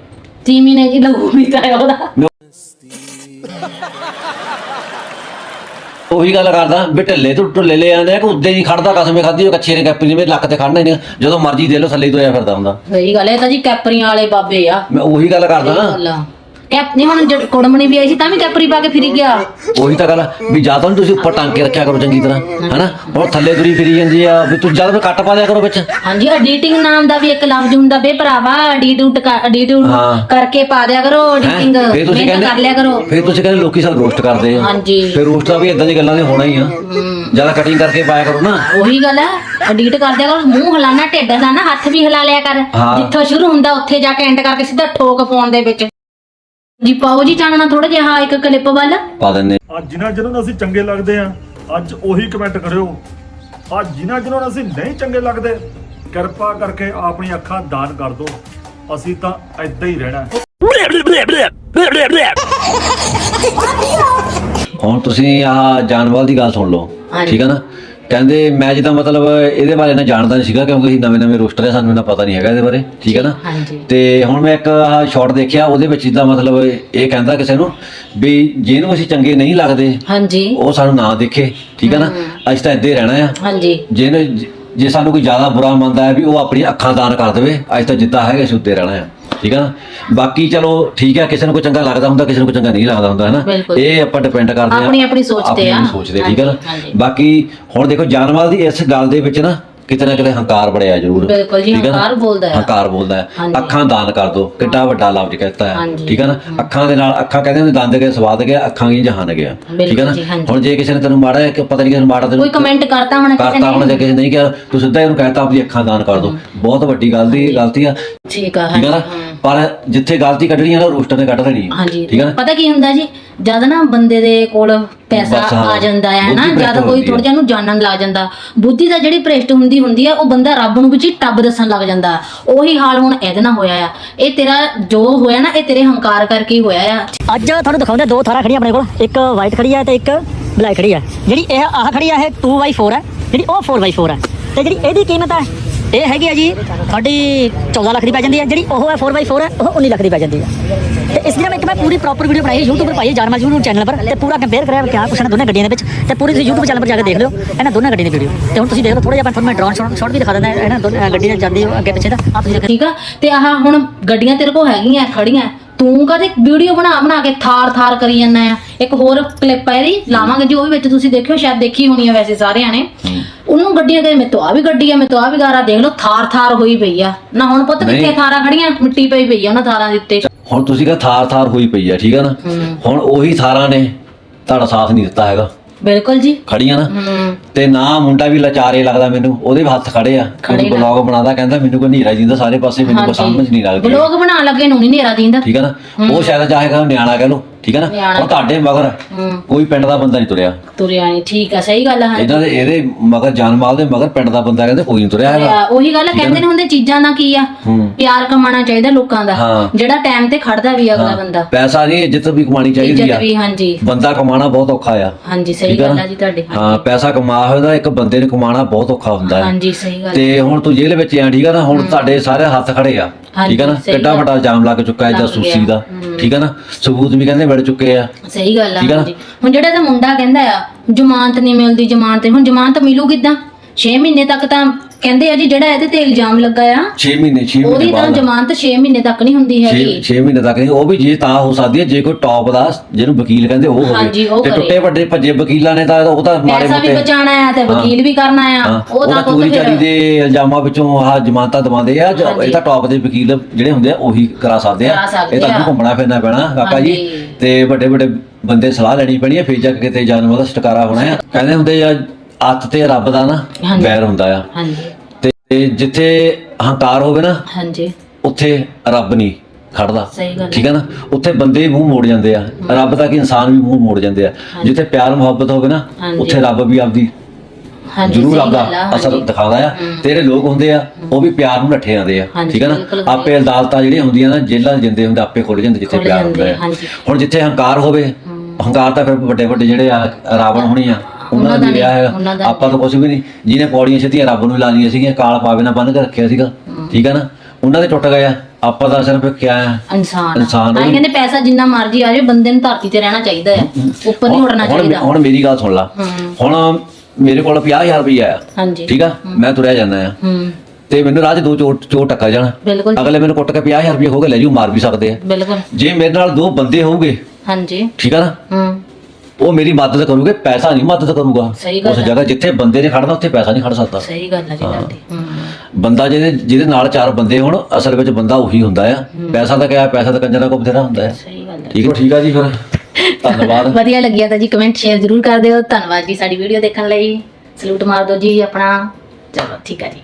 ਤੀਮੀ ਨੇ ਜੀ ਲਹੂ ਵੀ ਤਾਂ ਉਹਦਾ। ਉਹੀ ਗੱਲ ਕਰਦਾ ਵੀ ਢਿੱਲੇ ਤੋਂ ਢਿੱਲੇ ਲੈ ਆਂਦੇ ਆ ਕਿ ਉੱਦੇ ਨਹੀਂ ਖੜਦਾ ਕਸਮੇ ਖਾਦੀ ਉਹ ਕੱਛੇ ਨੇ ਕੈਪਰੀ ਨੇ ਮੇਰੇ ਲੱਕ ਤੇ ਖੜਨਾ ਹੀ ਨਹੀਂ ਜਦੋਂ ਮਰਜ਼ੀ ਦੇ ਲਓ ਥੱਲੇ ਹੀ ਤੁਰਿਆ ਫਿਰਦਾ ਹੁੰਦਾ। ਸਹੀ ਗੱਲ ਹੈ ਇਹ ਤਾਂ ਜੀ ਕੈਪਰੀਆਂ ਵਾਲੇ ਬਾਬੇ ਆ। ਮੈਂ ਉਹੀ ਗੱਲ ਕਰਦਾ ਨਾ। ਕੈਪ ਨਹੀਂ ਹੁਣ ਜਦ ਕੁੜਮਣੀ ਵੀ ਆਈ ਸੀ ਤਾਂ ਵੀ ਕੈਪਰੀ ਪਾ ਕੇ ਫਿਰੀ ਗਿਆ। ਉਹੀ ਤਾਂ ਗੱਲ ਆ, ਵੀ ਜਾਂ ਤਾਂ ਤੁਸੀਂ ਉੱਪਰ ਟੰਗ ਕੇ ਰੱਖਿਆ ਕਰੋ ਚੰਗੀ ਤਰ੍ਹਾਂ ਹਨਾ? ਉਹ ਥੱਲੇ ਤੁਰੀ ਫਿਰੀ ਜਾਂਦੀ ਆ ਵੀ ਤੁਸੀਂ ਜਦ ਕੱਟ ਪਾ ਲਿਆ ਕਰੋ ਵਿੱਚ। ਹਾਂਜੀ ਐਡੀਟਿੰਗ ਨਾਮ ਦਾ ਵੀ ਇੱਕ ਲਫ਼ਜ਼ ਹੁੰਦਾ ਬੇ ਭਰਾਵਾ ਐਡੀਟੂਟ ਐਡੀਟੂਟ ਹਾਂ। ਕਰਕੇ ਪਾ ਦਿਆ ਕਰੋ ਹੈਂ? ਐਡੀਟਿੰਗ ਫਿਰ ਤੁਸੀਂ ਮਿਹਨਤ ਕਰ ਲਿਆ ਕਰੋ। ਫਿਰ ਤੁਸੀਂ ਕਹਿੰਦੇ ਲੋਕੀ ਸਾਨੂੰ ਰੋਸਟ ਕਰਦੇ ਆ। ਹਾਂਜੀ। ਫਿਰ ਰੋਸਟ ਦਾ ਵੀ ਇਦਾਂ ਦੀ ਗੱਲਾਂ ਦੇ ਹੋਣਾ ਹੀ ਆ। ਜ਼ਿਆਦਾ ਕਟਿੰਗ ਕਰਕੇ ਪਾਇਆ ਕਰੋ ਨਾ। ਉਹੀ ਗੱਲ ਹੈ ਐਡਿਟ ਕਰ ਦਿਆ ਕਰੋ ਮੂੰਹ ਹਿਲਾਣਾ ਢਿੱਡ ਹਿਲਾਣਾ ਹੱਥ ਵੀ ਹਿਲਾ ਲਿਆ ਕਰ। ਹਾਂ। ਜਿੱਥੋਂ ਸ਼ੁਰੂ ਹੁੰਦਾ ਉੱਥੇ ਜਾ ਕੇ ਐਂਡ ਕਰਕੇ ਸਿੱਧਾ ਠੋਕ ਫੋਨ ਦੇ ਵਿੱਚ। ਜੀ ਪਾਓ ਜੀ ਚਾਨਣਾ ਥੋੜਾ ਜਿਹਾ ਇੱਕ ਕਲਿੱਪ ਵੱਲ। ਪਾ ਦਿੰਦੇ। ਅੱਜ ਜਿਨ੍ਹਾਂ ਜਿਹਨਾਂ ਨੂੰ ਅਸੀਂ ਚੰਗੇ ਲੱਗਦੇ ਆ ਅੱਜ ਉਹੀ ਕਮੈਂਟ ਕਰਿਓ। ਅੱਜ ਜਿਨ੍ਹਾਂ ਜਿਹਨਾਂ ਨੂੰ ਅਸੀਂ ਨਹੀਂ ਚੰਗੇ ਲੱਗਦੇ ਕਿਰਪਾ ਕਰਕੇ ਆਪਣੀ ਅੱਖਾਂ ਦਾਨ ਕਰ ਦਿਓ। ਅਸੀਂ ਤਾਂ ਐਦਾਂ ਹੀ ਰਹਿਣਾ। ਹੁਣ ਤੁਸੀਂ ਆਹ ਜਾਨਵਾਲ ਦੀ ਗੱਲ ਸੁਣ ਲਓ ਹਾਂਜੀ। ਠੀਕ ਆ ਨਾ? ਕਹਿੰਦੇ ਮੈਂ ਜਿੱਦਾਂ ਮਤਲਬ ਇਹਦੇ ਬਾਰੇ ਨਾ ਜਾਣਦਾ ਨਹੀਂ ਸੀਗਾ ਕਿਉਂਕਿ ਅਸੀਂ ਨਵੇਂ ਨਵੇਂ ਰੋਸਟਰ ਆ ਸਾਨੂੰ ਇਹਨਾਂ ਪਤਾ ਨਹੀਂ ਹੈਗਾ ਇਹਦੇ ਬਾਰੇ ਠੀਕ ਹੈ ਨਾ? ਹਾਂਜੀ ਤੇ ਹੁਣ ਮੈਂ ਇੱਕ ਸ਼ਾਰਟ ਦੇਖਿਆ ਉਹਦੇ ਵਿੱਚ ਜਿੱਦਾਂ ਮਤਲਬ ਇਹ ਕਹਿੰਦਾ ਕਿਸੇ ਨੂੰ ਵੀ ਜਿਹਨੂੰ ਅਸੀਂ ਚੰਗੇ ਨਹੀਂ ਲੱਗਦੇ ਹਾਂਜੀ। ਉਹ ਸਾਨੂੰ ਨਾ ਦੇਖੇ ਠੀਕ ਹੈ ਨਾ? ਅਸੀਂ ਤਾਂ ਇੱਦਾਂ ਹੀ ਰਹਿਣਾ ਆ। ਹਾਂਜੀ। ਜਿਹਨੇ ਜੇ ਸਾਨੂੰ ਕੋਈ ਜ਼ਿਆਦਾ ਬੁਰਾ ਮੰਨਦਾ ਹੈ ਵੀ ਉਹ ਆਪਣੀ ਅੱਖਾਂ ਦਾਨ ਕਰ ਦੇਵੇ ਅੱਜ ਤਾਂ ਜਿੱਦਾਂ ਹੈਗੇ ਅਸੀਂ ਉੱਤੇ ਰਹਿਣਾ ਆ। ਠੀਕ ਹੈ ਨਾ? ਬਾਕੀ ਚਲੋ ਠੀਕ ਹੈ ਕਿਸੇ ਨੂੰ ਕੋਈ ਚੰਗਾ ਲੱਗਦਾ ਹੁੰਦਾ ਕਿਸੇ ਨੂੰ ਕੋਈ ਚੰਗਾ ਨਹੀਂ ਲੱਗਦਾ ਹੁੰਦਾ ਹੈ ਨਾ ਬਿਲਕੁਲ। ਇਹ ਆਪਾਂ ਡਿਪੈਂਡ ਕਰਦੇ ਆ। ਆਪਣੀ- ਆਪਣੀ ਸੋਚ ਤੇ ਆ। ਆਪਣੀ ਸੋਚ ਤੇ ਠੀਕ ਹੈ ਨਾ? ਹਾਂਜੀ। ਬਾਕੀ ਹੁਣ ਦੇਖੋ ਜਾਨਵਾਲ ਦੀ ਇਸ ਗੱਲ ਦੇ ਵਿੱਚ ਨਾ ਕਿਤੇ ਨਾ ਕਿਤੇ ਹੰਕਾਰ ਬੜਿਆ ਜ਼ਰੂਰ। ਬਿਲਕੁਲ ਜੀ, ਠੀਕ ਹੈ ਨਾ? ਹੰਕਾਰ ਬੋਲਦਾ ਹੈ। ਹੰਕਾਰ ਬੋਲਦਾ ਹੈ ਹਾਂਜੀ। ਅੱਖਾਂ ਦਾਨ ਕਰ ਦੋ। ਕਿੱਡਾ ਵੱਡਾ ਲਫ਼ਜ਼ ਕਹਿੰਦਾ ਹੈ ਹਾਂਜੀ। ਠੀਕ ਹੈ ਨਾ? ਅੱਖਾਂ ਦੇ ਨਾਲ ਅੱਖਾਂ ਕਹਿੰਦੇ ਹੁੰਦੇ ਦੰਦ ਗਏ ਸਵਾਦ ਗਿਆ ਅੱਖਾਂ ਗਈ ਜਹਾਨ ਗਿਆ ਠੀਕ ਹੈ ਬਿਲਕੁਲ ਨਾ? ਜੀ, ਹਾਂਜੀ। ਹੁਣ ਜੇ ਕਿਸੇ ਨੇ ਤੈਨੂੰ ਮਾੜਾ ਕਿ ਪਤਾ ਨਹੀਂ ਕਿਸੇ ਨੇ ਮਾੜਾ ਤੈਨੂੰ ਕੋਈ ਕਮੈਂਟ ਕਰਤਾ ਹੋਣਾ ਕਿਸੇ ਕਰਤਾ ਹੁਣ ਜੇ ਕਿਸੇ ਨੇ ਨਹੀਂ ਕਿਹਾ ਤੂੰ ਸਿੱਧਾ ਇਹਨੂੰ ਕਹਿਤਾ ਆਪਣੀ ਅੱਖਾਂ ਦਾਨ ਕਰ ਦੋ। ਬਹੁਤ ਵੱਡੀ ਗੱਲ ਦੀ ਗਲਤੀ ਆ। ਠੀਕ ਆ ਠੀਕ ਹੈ ਨਾ? ਪਰ ਜਿੱਥੇ ਗਲਤੀ ਕੱਢਣੀ ਆ ਨਾ ਰੋਸਟਰ ਨੇ ਕੱਢ ਦੇਣੀ ਆ। ਹਾਂਜੀ। ਠੀਕ ਹੈ ਨਾ? ਪਤਾ ਕੀ ਹੁੰਦਾ ਜੀ ਜਦ ਨਾ ਬੰਦੇ ਦੇ ਕੋਲ ਪੈਸਾ ਬਸ ਹਾਂ, ਆ ਜਾਂਦਾ ਹੈ ਨਾ ਬੁੱਧੀ ਭ੍ਰਿਸ਼ਟ ਜਦ ਕੋਈ ਹੁੰਦੀ ਥੋੜਾ ਜਿਹਾ ਨੂੰ ਜਾਣਨ ਲੱਗ ਜਾਂਦਾ। ਬੁੱਧੀ ਦਾ ਜਿਹੜੀ ਭ੍ਰਿਸ਼ਟ ਹੁੰਦੀ ਹੁੰਦੀ ਆ ਉਹ ਬੰਦਾ ਰੱਬ ਨੂੰ ਵਿੱਚ ਹੀ ਟੱਬ ਦੱਸਣ ਲੱਗ ਜਾਂਦਾ। ਉਹੀ ਹਾਲ ਹੁਣ ਇਹਦੇ ਨਾਲ ਹੋਇਆ ਆ। ਇਹ ਤੇਰਾ ਜੋ ਹੋਇਆ ਨਾ ਇਹ ਤੇਰੇ ਹੰਕਾਰ ਕਰਕੇ ਹੀ ਹੋਇਆ ਆ। ਅੱਜ ਤੁਹਾਨੂੰ ਦਿਖਾਉਂਦੇ ਦੋ ਥਾਰਾਂ ਖੜੀਆਂ ਆਪਣੇ ਕੋਲ। ਇੱਕ ਵਾਈਟ ਖੜੀ ਹੈ ਤੇ ਇੱਕ ਬਲੈਕ ਖੜੀ ਹੈ ਜਿਹੜੀ ਇਹ ਆਹ ਖੜੀ ਹੈ ਇਹ 2x4 ਹੈ ਜਿਹੜੀ ਉਹ 4x4 ਹੈ ਤੇ ਜਿਹੜੀ ਇਹਦੀ ਕੀਮਤ ਹੈ ਇਹ ਹੈਗੀ ਆ ਜੀ, ਤੁਹਾਡੀ 14 ਲੱਖ ਦੀ ਪੈ ਜਾਂਦੀ ਹੈ ਜਿਹੜੀ ਉਹ ਹੈ 4x4 ਹੈ ਉਹ 19 ਲੱਖ ਦੀ ਪੈ ਜਾਂਦੀ ਹੈ ਤੇ ਇਸ ਦੀ ਇੱਕ ਮੈਂ ਪੂਰੀ ਪ੍ਰੋਪਰ ਵੀਡੀਓ ਬਣਾਈ ਹੈ YouTube ਪਰ ਪਾਈ ਹੈ YouTube ਚੈਨਲ ਪਰ, ਤੇ ਪੂਰਾ ਕੰਪੇਅਰ ਕਰਿਆ ਕਿਆ ਕੁਛ ਇਹਨਾਂ ਦੋਨਾਂ ਗੱਡੀਆਂ ਦੇ ਵਿੱਚ, ਤੇ ਪੂਰੀ ਤੁਸੀਂ YouTube ਚੈਨਲ ਪਰ ਜਾ ਕੇ ਦੇਖ ਲਿਓ, ਇਹਨਾਂ ਦੋਨਾਂ ਗੱਡੀਆਂ ਦੀ ਵੀਡੀਓ ਤੇ ਹੁਣ ਤੁਸੀਂ ਦੇਖ ਲਓ ਥੋੜਾ ਜਿਹਾ ਤੁਹਾਨੂੰ ਮੈਂ ਡਰੋਨ ਸ਼ਾਟ ਵੀ ਦਿਖਾ ਦਿੰਦਾ, ਇਹਨਾਂ ਦੋਨਾਂ ਗੱਡੀ ਨਾਲ ਜਾਂਦੀ ਉਹ ਅੱਗੇ ਪਿੱਛੇ ਦਾ ਆਪ ਤੁਸੀਂ ਠੀਕ ਆ, ਤੇ ਆਹ ਹੁਣ ਗੱਡੀਆਂ ਤੇਰੇ ਕੋਲ ਹੈਗੀਆਂ, ਖੜੀਆਂ, ਤੂੰ ਕਦੇ ਵੀਡੀਓ ਬਣਾ ਬਣਾ ਕੇ ਥਾਰ ਥਾਰ ਕਰੀ ਜਾਂਦਾ ਆ। ਇੱਕ ਹੋਰ ਕਲਿੱਪ ਹੈ ਇਹਦੀ, ਲਾਵਾਂਗੇ ਜੋ ਵੀ ਵਿੱਚ ਤੁਸੀਂ ਦੇਖਿਓ, ਸ਼ਾਇਦ ਦੇਖੀ ਹੋਣੀ ਆ ਵੈਸੇ ਸਾਰਿਆਂ ਨੇ। ਉਹਨੂੰ ਗੱਡੀਆਂ ਕਹੇ ਮੈਂ ਤੋਂ ਆ ਵੀ ਗੱਡੀ ਆ ਮੈਂ ਤੋਂ ਆ ਵੀ ਗਾਰਾ ਦੇਖ ਲਓ ਥਾਰ ਥਾਰ ਹੋਈ ਪਈ ਆ। ਨਾ ਹੁਣ ਪੁੱਤ ਕਿੱਥੇ। ਥਾਰਾਂ ਖੜੀਆਂ? ਮਿੱਟੀ ਪਈ ਪਈ ਆ ਉਹਨਾਂ ਥਾਰਾਂ ਦੇ ਉੱਤੇ। ਹੁਣ ਤੁਸੀਂ ਕਹ ਥਾਰ ਥਾਰ ਹੋਈ ਪਈ ਆ ਠੀਕ ਹੈ ਨਾ? ਹੁਣ ਉਹੀ ਥਾਰਾਂ ਨੇ ਤੁਹਾਡਾ ਸਾਥ ਨਹੀਂ ਦਿੱਤਾ ਹੈਗਾ। ਬਿਲਕੁਲ ਜੀ। ਖੜੀਆਂ ਨਾ। ਹੂੰ। ਤੇ ਨਾ ਮੁੰਡਾ ਵੀ ਲਾਚਾਰੇ ਲੱਗਦਾ ਮੈਨੂੰ ਉਹਦੇ ਵੀ ਹੱਥ ਖੜੇ ਆ। ਉਹ ਬਲੌਗ ਬਣਾਦਾ ਕਹਿੰਦਾ ਮੈਨੂੰ ਕੋਈ ਨੀਰਾ ਜਿੰਦਾ ਸਾਰੇ ਪਾਸੇ ਮੈਨੂੰ ਕੋਈ ਸਮਝ ਨਹੀਂ ਲੱਗਦੀ। ਬਲੌਗ ਬਣਾਉਣ ਲੱਗੇ ਨੂੰ ਨਹੀਂ ਨੇਰਾ ਦਿੰਦਾ। ਠੀਕ ਹੈ ਨਾ? ਉਹ ਸ਼ਾਇਦ ਚਾਹੇਗਾ ਨਿਆਣਾ ਕਹਿ ਲੋ ਠੀਕ ਹੈ ਨਾ? ਨਿਆਣਾ। ਹੁਣ ਤੁਹਾਡੇ ਮਗਰ ਹੂੰ। ਕੋਈ ਪਿੰਡ ਦਾ ਬੰਦਾ ਨਹੀਂ ਤੁਰਿਆ। ਤੁਰਿਆ ਨਹੀਂ ਠੀਕ ਆ ਸਹੀ ਗੱਲ ਆ ਹਾਂ ਇਹਨਾਂ ਦੇ ਇਹਦੇ ਮਗਰ ਜਾਨਮਾਲ ਦੇ ਮਗਰ ਪਿੰਡ ਦਾ ਬੰਦਾ ਕਹਿੰਦੇ ਕੋਈ ਨਹੀਂ ਤੁਰਿਆ ਹੈਗਾ। ਉਹੀ ਗੱਲ ਆ, ਕਹਿੰਦੇ ਨੇ ਹੁੰਦੇ ਚੀਜ਼ਾਂ ਦਾ ਕੀ ਆ? ਪਿਆਰ ਕਮਾਉਣਾ ਚਾਹੀਦਾ ਲੋਕਾਂ ਦਾ। ਹਾਂ। ਜਿਹੜਾ ਟਾਈਮ ਤੇ ਖੜਦਾ ਵੀ ਆ ਅਗਲਾ ਬੰਦਾ। ਪੈਸਾ ਨਹੀਂ ਇੱਜ਼ਤ ਵੀ ਕਮਾਣੀ ਚਾਹੀਦੀ ਇੱਜ਼ਤ ਆ। ਵੀ ਹਾਂਜੀ। ਬੰਦਾ ਕਮਾਣਾ ਬਹੁਤ ਔਖਾ ਆ। ਹਾਂਜੀ ਸਹੀ ਗੱਲ? ਆ ਜੀ ਤੁਹਾਡੀ ਹਾਂ ਪੈਸਾ ਕਮਾ ਹੋਇਆ ਇੱਕ ਬੰਦੇ ਨੇ ਕਮਾਣਾ ਬਹੁਤ ਔਖਾ ਹੁੰਦਾ ਹੈ। ਹਾਂਜੀ ਸਹੀ ਗੱਲ ਤੇ ਹੁਣ ਤੂੰ ਜੇਲ੍ਹ ਵਿੱਚ ਆ ਠੀਕ ਆ ਨਾ? ਹੁਣ ਤੁਹਾਡੇ ਸਾਰੇ ਹੱਥ ਖੜੇ ਆ। ਠੀਕ ਆ ਨਾ? ਸਹੀ ਕਿੱਡਾ। ਵੱਡਾ ਇਲਜ਼ਾਮ ਲੱਗ ਚੁੱਕਾ ਹੈ ਜਾਸੂਸੀ। ਦਾ। ਠੀਕ ਆ ਨਾ? ਸਬੂਤ ਵੀ ਕਹਿੰਦੇ ਮਿਲ ਚੁੱਕੇ ਆ। ਸਹੀ ਗੱਲ ਆ ਠੀਕ ਆ ਨਾ? ਹਾਂਜੀ। ਹੁਣ ਜਿਹੜਾ ਤਾਂ ਮੁੰਡਾ ਕਹਿੰਦਾ ਆ ਜ਼ਮਾਨਤ ਨਹੀਂ ਮਿਲਦੀ ਜ਼ਮਾਨਤ ਹੁਣ ਜ਼ਮਾਨਤ ਮਿਲੂ ਕਿਦਾਂ? 6 ਮਹੀਨੇ ਤੱਕ ਤਾਂ ਕਹਿੰਦੇ ਆ ਜੀ ਜਿਹੜਾ ਇਹਦੇ ਤੇ ਇਲਜ਼ਾਮ ਲੱਗਾ ਆ 6 ਮਹੀਨੇ 6 ਉਹਦੀ ਮਹੀਨੇ ਤਾਂ ਬਾਅਦ ਜ਼ਮਾਨਤ 6 ਮਹੀਨੇ ਤੱਕ ਨਹੀਂ ਹੁੰਦੀ ਹੈਗੀ। 6 ਮਹੀਨੇ ਤੱਕ ਨਹੀਂ ਉਹ ਵੀ ਜੇ ਤਾਂ ਹੋ ਸਕਦੀ ਹੈ ਜੇ ਕੋਈ ਟੌਪ ਦਾ ਜਿਹਨੂੰ ਵਕੀਲ ਕਹਿੰਦੇ ਉਹ ਹਾਂਜੀ, ਹੋਵੇ ਉਹ ਤੇ ਕਰੇ। ਟੁੱਟੇ ਵੱਡੇ ਭੱਜੇ ਵਕੀਲਾਂ ਨੇ ਤਾਂ ਉਹ ਤਾਂ ਮਾੜੇ ਪੈਸਾ ਵੀ ਮੋਟੇ। ਬਚਾਉਣਾ ਆ ਤੇ ਵਕੀਲ ਵੀ ਕਰਨਾ ਆ ਹਾਂ, ਉਹ ਤਾਂ ਪੁੱਤ ਚਾਰੀ ਫਿਰ ਦੇ ਇਲਜ਼ਾਮਾਂ ਵਿੱਚੋਂ ਆਹ ਜ਼ਮਾਨਤਾਂ ਦਵਾਉਂਦੇ ਆ ਜੋ- ਹਾਂਜੀ। ਇਹ ਤਾਂ ਟੌਪ ਦੇ ਵਕੀਲ ਜਿਹੜੇ ਹੁੰਦੇ ਆ ਉਹੀ ਕਰਾ ਸਕਦੇ ਆ। ਕਰਾ ਸਕਦੇ ਇਹ ਤਾਂ ਆ। ਤੁਹਾਨੂੰ ਘੁੰਮਣਾ ਫਿਰਨਾ ਪੈਣਾ ਕਾਕਾ ਜੀ। ਹਾਂਜੀ। ਤੇ ਵੱਡੇ ਵੱਡੇ ਬੰਦੇ ਸਲਾਹ ਲੈਣੀ ਪੈਣੀ ਆ ਫੇਰ ਜਾ ਕੇ ਕਿਤੇ ਜਾਨਵਰ ਦਾ ਛਟਕਾਰਾ ਹੋਣਾ ਆ। ਕਹਿੰਦੇ ਹੁੰਦੇ ਆ ਅੱਤ ਤੇ ਰੱਬ ਦਾ ਨਾ ਹਾਂਜੀ। ਬੈਰ ਹੁੰਦਾ ਆ। ਹਾਂਜੀ। ਤੇ ਜਿੱਥੇ ਹੰਕਾਰ ਹੋਵੇ ਨਾ ਹਾਂਜੀ। ਉੱਥੇ ਰੱਬ ਨਹੀਂ ਖੜਦਾ। ਸਹੀ ਗੱਲ ਹੈ। ਠੀਕ ਹੈ ਨਾ? ਉੱਥੇ ਬੰਦੇ ਮੂੰਹ ਮੋੜ ਜਾਂਦੇ ਆ। ਰੱਬ ਤੱਕ ਇਨਸਾਨ ਵੀ ਮੂੰਹ ਮੋੜ ਜਾਂਦੇ ਆ। ਜਿੱਥੇ ਪਿਆਰ ਮੁਹੱਬਤ ਹੋਵੇ ਨਾ ਹਾਂਜੀ। ਉੱਥੇ ਰੱਬ ਵੀ ਆਪਦੀ ਹਾਂਜੀ ਜ਼ਰੂਰ ਸਹੀ ਆਪਦਾ ਗੱਲ ਆ, ਅਸਰ ਹਾਂਜੀ। ਦਿਖਾਉਂਦਾ ਆ। ਤੇਰੇ ਲੋਕ ਹੁੰਦੇ ਆ ਉਹ ਵੀ ਪਿਆਰ ਨੂੰ ਨੱਠੇ ਜਾਂਦੇ ਆ। ਹਾਂਜੀ, ਠੀਕ ਹੈ ਨਾ? ਬਿਲਕੁਲ ਆਪੇ ਅਦਾਲਤਾਂ ਜਿਹੜੀਆਂ ਹੁੰਦੀਆਂ ਨਾ ਜੇਲ੍ਹਾਂ 'ਚ ਜਿੰਦੇ ਹੁੰਦੇ ਆਪੇ ਖੁੱਲ ਜਾਂਦੇ ਜਿੱਥੇ ਖੁੱਲ੍ਹ ਪਿਆਰ ਜਾਂਦੇ, ਹੁੰਦਾ ਹੈ ਹਾਂਜੀ। ਹੁਣ ਜਿੱਥੇ ਹੰਕਾਰ ਹੋਵੇ ਹੰਕਾਰ ਤਾਂ ਫਿਰ ਵੱਡੇ ਵੱਡੇ ਜਿਹੜੇ ਆ ਰਾਵਣ ਹੋਣੀ ਆ ਉਹਨਾਂ ਦਾ ਵਿਆਹ ਹੈਗਾ। ਆਪਾਂ ਤਾਂ ਕੁਝ ਵੀ ਨਹੀਂ। ਜਿਹਨੇ ਪੌੜੀਆਂ ਛੇਤੀਆਂ ਰੱਬ ਨੂੰ ਲਾ ਲਈਆਂ ਸੀਗੀਆਂ ਕਾਲ ਪਾਵੇ ਨਾਲ ਬੰਨ ਕੇ ਰੱਖਿਆ ਸੀਗਾ। ਠੀਕ ਹੈ ਨਾ? ਉਹਨਾਂ ਦੇ ਟੁੱਟ ਗਏ ਆ। ਆਪਾਂ ਤਾਂ ਸਿਰਫ ਕਿਆ ਆ। ਇਨਸਾਨ ਇਨਸਾਨ ਉਹ- ਕਹਿੰਦੇ ਪੈਸਾ ਜਿੰਨਾ ਮਰਜ਼ੀ ਆ ਜਾਵੇ ਬੰਦੇ ਨੂੰ ਧਰਤੀ ਤੇ ਰਹਿਣਾ ਚਾਹੀਦਾ ਆ। ਉੱਪਰ ਨਹੀਂ ਉੱਡਣਾ ਚਾਹੀਦਾ। ਹੁਣ ਮੇਰੀ ਗੱਲ ਸੁਣ ਲਾ। ਹੁਣ ਮੇਰੇ ਕੋਲ 50000 ਰੁਪਇਆ ਆ। ਹਾਂਜੀ। ਠੀਕ ਆ? ਮੈਂ ਤੁਰਿਆ ਜਾਂਦਾ ਆ। ਹੂੰ। ਤੇ ਮੈਨੂੰ ਰਾਹ 'ਚ ਦੋ ਚੋਰ ਚੋਰ ਟੱਕਰ ਜਾਣ। ਬਿਲਕੁਲ। ਅਗਲੇ ਮੈਨੂੰ ਕੁੱਟ ਕੇ 50000 ਰੁਪਏ ਖੋ ਕੇ ਲੈ ਜੂ ਮਾਰ ਵੀ ਸਕਦੇ ਆ। ਬਿਲਕੁਲ। ਜੇ ਮੇਰੇ ਨਾਲ ਦੋ ਬੰਦੇ ਹੋਊਗੇ ਹਾਂਜੀ। ਠੀਕ ਆ ਨਾ? ਹੂੰ। ਉਹ ਮੇਰੀ ਮਦਦ ਕਰੂਗੇ ਪੈਸਾ ਨਹੀਂ ਮਦਦ ਕਰੂਗਾ। ਸਹੀ ਗੱਲ ਉਸ। ਜਗ੍ਹਾ ਜਿੱਥੇ ਬੰਦੇ ਨੇ ਖੜਨਾ ਉੱਥੇ ਪੈਸਾ ਨਹੀਂ ਖੜ ਸਕਦਾ। ਸਹੀ ਗੱਲ ਹੈ ਜੀ ਤੁਹਾਡੀ। ਹੂੰ। ਬੰਦਾ ਜਿਹਦੇ ਜਿਹਦੇ ਨਾਲ ਚਾਰ ਬੰਦੇ ਹੋਣ ਅਸਲ ਵਿੱਚ ਬੰਦਾ ਉਹੀ ਹੁੰਦਾ ਆ। ਪੈਸਾ ਤਾਂ ਕਿਹਾ ਪੈਸਾ ਤਾਂ ਕੰਜਰਾ ਕੋ ਬਥੇਰਾ ਹੁੰਦਾ ਹੈ ਸਹੀ ਗੱਲ ਹੈ। ਠੀਕ ਹੈ ਠੀਕ ਆ ਜੀ ਫਿਰ। ਧੰਨਵਾਦ। ਵਧੀਆ ਲੱਗਿਆ ਤਾਂ ਜੀ ਕਮੈਂਟ ਸ਼ੇਅਰ ਜ਼ਰੂਰ ਕਰ ਦਿਓ। ਧੰਨਵਾਦ ਜੀ ਸਾਡੀ ਵੀਡੀਓ ਦੇਖਣ ਲਈ। ਸਲੂਟ ਮਾਰ ਦਿਓ ਜੀ ਆਪਣਾ। ਚਲੋ ਠੀਕ ਹੈ ਜੀ।